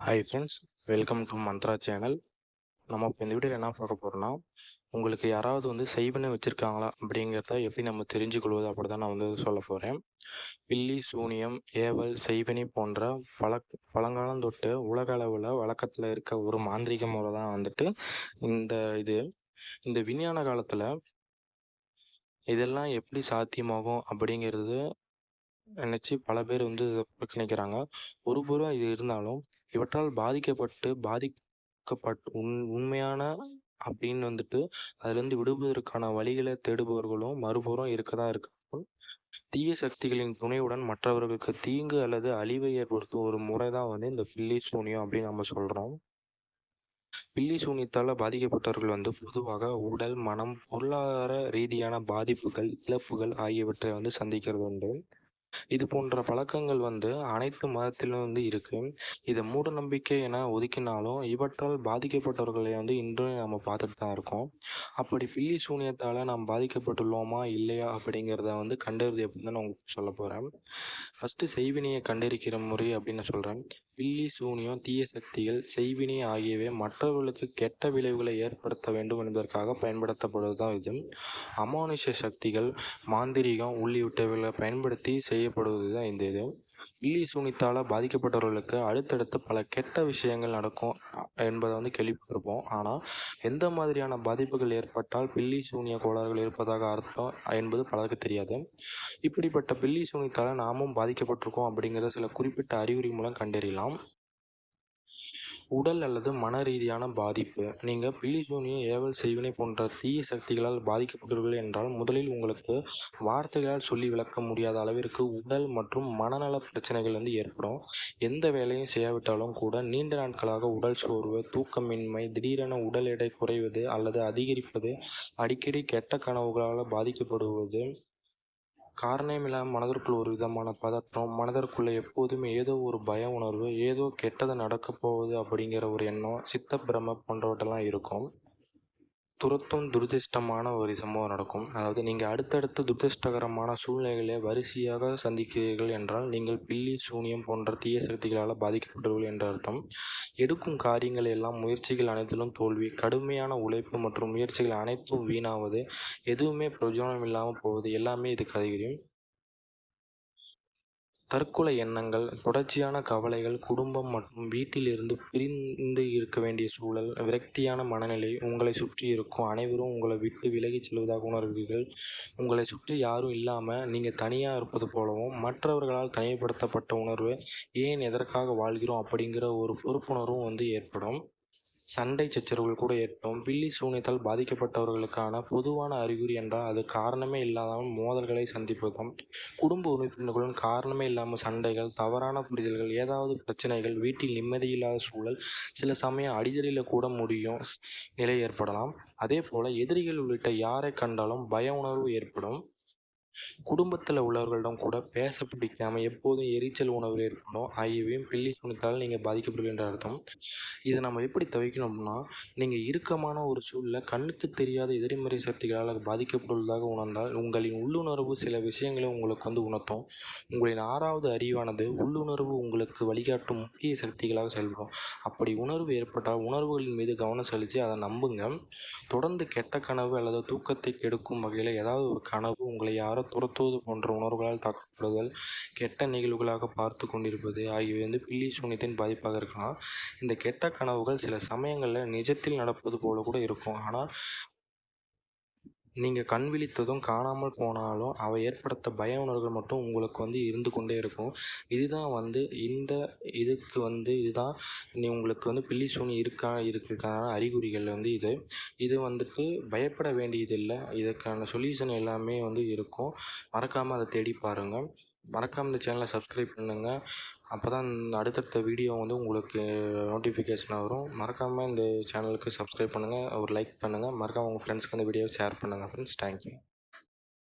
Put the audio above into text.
Hi friends welcome to Mantra channel நம்ம இப்போ இந்த வீடியோவில் என்ன பார்க்க போகிறோம்னா உங்களுக்கு யாராவது வந்து செய்வனை வச்சுருக்காங்களா அப்படிங்கிறத எப்படி நம்ம தெரிஞ்சுக்கொள்வது அப்படி தான் நான் வந்து சொல்ல போகிறேன் பில்லி சூனியம் ஏவல் செய்வினை போன்ற பழ பழங்காலம் தொட்டு உலக அளவில் வழக்கத்தில் இருக்க ஒரு மாந்திரீக முறை தான் வந்துட்டு இந்த இது. இந்த விஞ்ஞான காலத்தில் இதெல்லாம் எப்படி சாத்தியமாகும் அப்படிங்கிறது நினைச்சு பல பேர் வந்து இதை புறக்கணிக்கிறாங்க. ஒரு புறம் இது இருந்தாலும் இவற்றால் பாதிக்கப்பட்டு பாதிக்கப்பட்டு உண் உண்மையான அப்படின்னு வந்துட்டு அதுலேருந்து விடுவதற்கான வழிகளை தேடுபவர்களும் மறுபுறம் இருக்க தான் இருக்கு தீய சக்திகளின் துணையுடன் மற்றவர்களுக்கு தீங்கு அல்லது அழிவை ஏற்படுத்தும் ஒரு முறை தான் வந்து இந்த பில்லி சூனியம் அப்படின்னு நம்ம சொல்கிறோம் பில்லி சூனியத்தால் பாதிக்கப்பட்டவர்கள் வந்து பொதுவாக உடல் மனம் பொருளாதார ரீதியான பாதிப்புகள் இழப்புகள் ஆகியவற்றை வந்து சந்திக்கிறது உண்டு. இது போன்ற பழக்கங்கள் வந்து அனைத்து மதத்திலும் வந்து இருக்கு. இதை மூட நம்பிக்கை என ஒதுக்கினாலும் இவற்றால் பாதிக்கப்பட்டவர்களை வந்து இன்றும் நம்ம பார்த்துட்டு தான் இருக்கோம். அப்படி பில்லி சூனியத்தால் நாம் பாதிக்கப்பட்டுள்ளோமா இல்லையா அப்படிங்கிறத வந்து கண்டறிது அப்படின்னு தான் நான் உங்களுக்கு சொல்ல போகிறேன் ஃபஸ்ட்டு செய்வினையை கண்டறிக்கிற முறை அப்படின்னு சொல்கிறேன் பில்லி சூனியம் தீய சக்திகள் செய்வினை ஆகியவை மற்றவர்களுக்கு கெட்ட விளைவுகளை ஏற்படுத்த வேண்டும் என்பதற்காக பயன்படுத்தப்படுவதுதான் இது அமானுஷ சக்திகள் மாந்திரீகம் உள்ளிட்டவைகளை பயன்படுத்தி செய்யப்படுவது தான் இந்த இது பில்லி சூனித்தால் பாதிக்கப்பட்டவர்களுக்கு அடுத்தடுத்து பல கெட்ட விஷயங்கள் நடக்கும் என்பதை வந்து கேள்விப்பட்டிருப்போம். ஆனால் எந்த மாதிரியான பாதிப்புகள் ஏற்பட்டால் பில்லி சூனிய கோளாறுகள் இருப்பதாக அர்த்தம் என்பது பலருக்கு தெரியாது. இப்படிப்பட்ட பில்லி சூனியத்தால் நாமும் பாதிக்கப்பட்டிருக்கோம் அப்படிங்கிற சில குறிப்பிட்ட அறிகுறி மூலம் கண்டறியலாம். உடல் அல்லது மன ரீதியான பாதிப்பு. நீங்கள் பில்லி ஏவல் செய்வினை போன்ற தீய சக்திகளால் பாதிக்கப்பட்டீர்கள் என்றால் முதலில் உங்களுக்கு வார்த்தைகளால் சொல்லி விளக்க முடியாத அளவிற்கு உடல் மற்றும் மனநல பிரச்சனைகள் வந்து ஏற்படும். எந்த வேலையும் செய்யாவிட்டாலும் கூட நீண்ட நாட்களாக உடல் சோர்வு தூக்கமின்மை திடீரென உடல் எடை குறைவது அல்லது அதிகரிப்பது அடிக்கடி கெட்ட கனவுகளால் பாதிக்கப்படுவது காரணமில்லாமல் மனதிற்குள் ஒரு விதமான பதற்றம் மனதிற்குள்ளே எப்போதுமே ஏதோ ஒரு பய உணர்வு ஏதோ கெட்டது நடக்கப் போகுது அப்படிங்கிற ஒரு எண்ணம் சித்தப்பிரமை போன்றவற்றெல்லாம் இருக்கும். துரத்தும் துரதிர்ஷ்டமான ஒரு சம்பவம் நடக்கும். அதாவது நீங்கள் அடுத்தடுத்து துரதிர்ஷ்டகரமான சூழ்நிலைகளை வரிசையாக சந்திக்கிறீர்கள் என்றால் நீங்கள் பில்லி சூனியம் போன்ற தீய சக்திகளால் பாதிக்கப்படுவீர்கள் என்ற அர்த்தம். எடுக்கும் காரியங்கள் எல்லாம் முயற்சிகள் அனைத்திலும் தோல்வி கடுமையான உழைப்பு மற்றும் முயற்சிகள் அனைத்தும் வீணாவது எதுவுமே பிரயோஜனம் இல்லாமல் போவது எல்லாமே இதுக்கு அதிகம் தற்கொலை எண்ணங்கள் தொடர்ச்சியான கவலைகள் குடும்பம் மற்றும் வீட்டிலிருந்து பிரிந்து இருக்க வேண்டிய சூழல் விரக்தியான மனநிலை உங்களை சுற்றி இருக்கும். அனைவரும் உங்களை விட்டு விலகிச் செல்வதாக உணர்வீர்கள். உங்களை சுற்றி யாரும் இல்லாமல் நீங்கள் தனியாக இருப்பது போலவும் மற்றவர்களால் தனிமைப்படுத்தப்பட்ட உணர்வு ஏன் எதற்காக வாழ்கிறோம் அப்படிங்கிற ஒரு பொறுப்புணர்வும் வந்து ஏற்படும். சண்டை சச்சரவுகள் கூட ஏற்படும். பில்லி சூனியத்தால் பாதிக்கப்பட்டவர்களுக்கான பொதுவான அறிகுறி என்றால் அது காரணமே இல்லாமல் மோதல்களை சந்திப்பதும் குடும்ப உறுப்பினர்களுடன் காரணமே இல்லாமல் சண்டைகள் தவறான புரிதல்கள் ஏதாவது பிரச்சனைகள் வீட்டில் நிம்மதியில்லாத சூழல் சில சமயம் அடிதடியில் கூட முடியும் நிலை ஏற்படலாம். அதே போல் எதிரிகள் உள்ளிட்ட யாரை கண்டாலும் பய உணர்வு ஏற்படும். குடும்பத்தில் உள்ளவர்களிடம் கூட பேச பிடிக்காமல் எப்போதும் எரிச்சல் உணர்வு ஏற்படும் ஆகியவையும் பில்லி சுணத்தால் நீங்கள் பாதிக்கப்படுகின்ற அர்த்தம். இதை நம்ம எப்படி தவிக்கணும்னா நீங்கள் இறுக்கமான ஒரு சூழலில் கண்ணுக்கு தெரியாத எதிர்மறை சக்திகளால் பாதிக்கப்பட்டுள்ளதாக உணர்ந்தால் உங்களின் உள்ளுணர்வு சில விஷயங்களை உங்களுக்கு வந்து உணர்த்தும். உங்களின் ஆறாவது அறிவானது உள்ளுணர்வு உங்களுக்கு வழிகாட்டும் முக்கிய சக்திகளாக செயல்படும். அப்படி உணர்வு ஏற்பட்டால் உணர்வுகளின் மீது கவனம் செலுத்தி அதை நம்புங்க. தொடர்ந்து கெட்ட கனவு அல்லது தூக்கத்தை கெடுக்கும் வகையில் ஏதாவது ஒரு கனவு உங்களை யாரோ துரத்துவது போன்ற உணர்வுகளால் தாக்கப்படுதல் கெட்ட நிகழ்வுகளாக பார்த்து கொண்டிருப்பது ஆகியவை வந்து பில்லி சூனியத்தின் பாதிப்பாக இருக்கலாம். இந்த கெட்ட கனவுகள் சில சமயங்களில் நிஜத்தில் நடப்பது போல கூட இருக்கும். ஆனால் நீங்கள் கண் விழித்ததும் காணாமல் போனாலும் அவை ஏற்படுத்த பய உணர்வுகள் மட்டும் உங்களுக்கு வந்து இருந்து கொண்டே இருக்கும். இதுதான் வந்து இந்த இதுக்கு வந்து இதுதான் நீ உங்களுக்கு வந்து பில்லி சூனி இருக்கா இருக்கிறதுக்கான அறிகுறிகள் வந்து இது. இது வந்துட்டு பயப்பட வேண்டியதில்லை. இதற்கான சொல்யூஷன் எல்லாமே வந்து இருக்கும். மறக்காமல் அதை தேடி பாருங்கள் மறக்காமல் இந்த சேனலை சப்ஸ்கிரைப் பண்ணுங்கள் அப்போ தான் அடுத்தடுத்த வீடியோ வந்து உங்களுக்கு நோட்டிஃபிகேஷன் வரும். மறக்காமல் இந்த சேனலுக்கு சப்ஸ்கிரைப் பண்ணுங்கள் ஒரு லைக் பண்ணுங்கள் மறக்காமல் உங்கள் ஃப்ரெண்ட்ஸ்க்கு இந்த வீடியோவை ஷேர் பண்ணுங்கள் ஃப்ரெண்ட்ஸ் தேங்க்யூ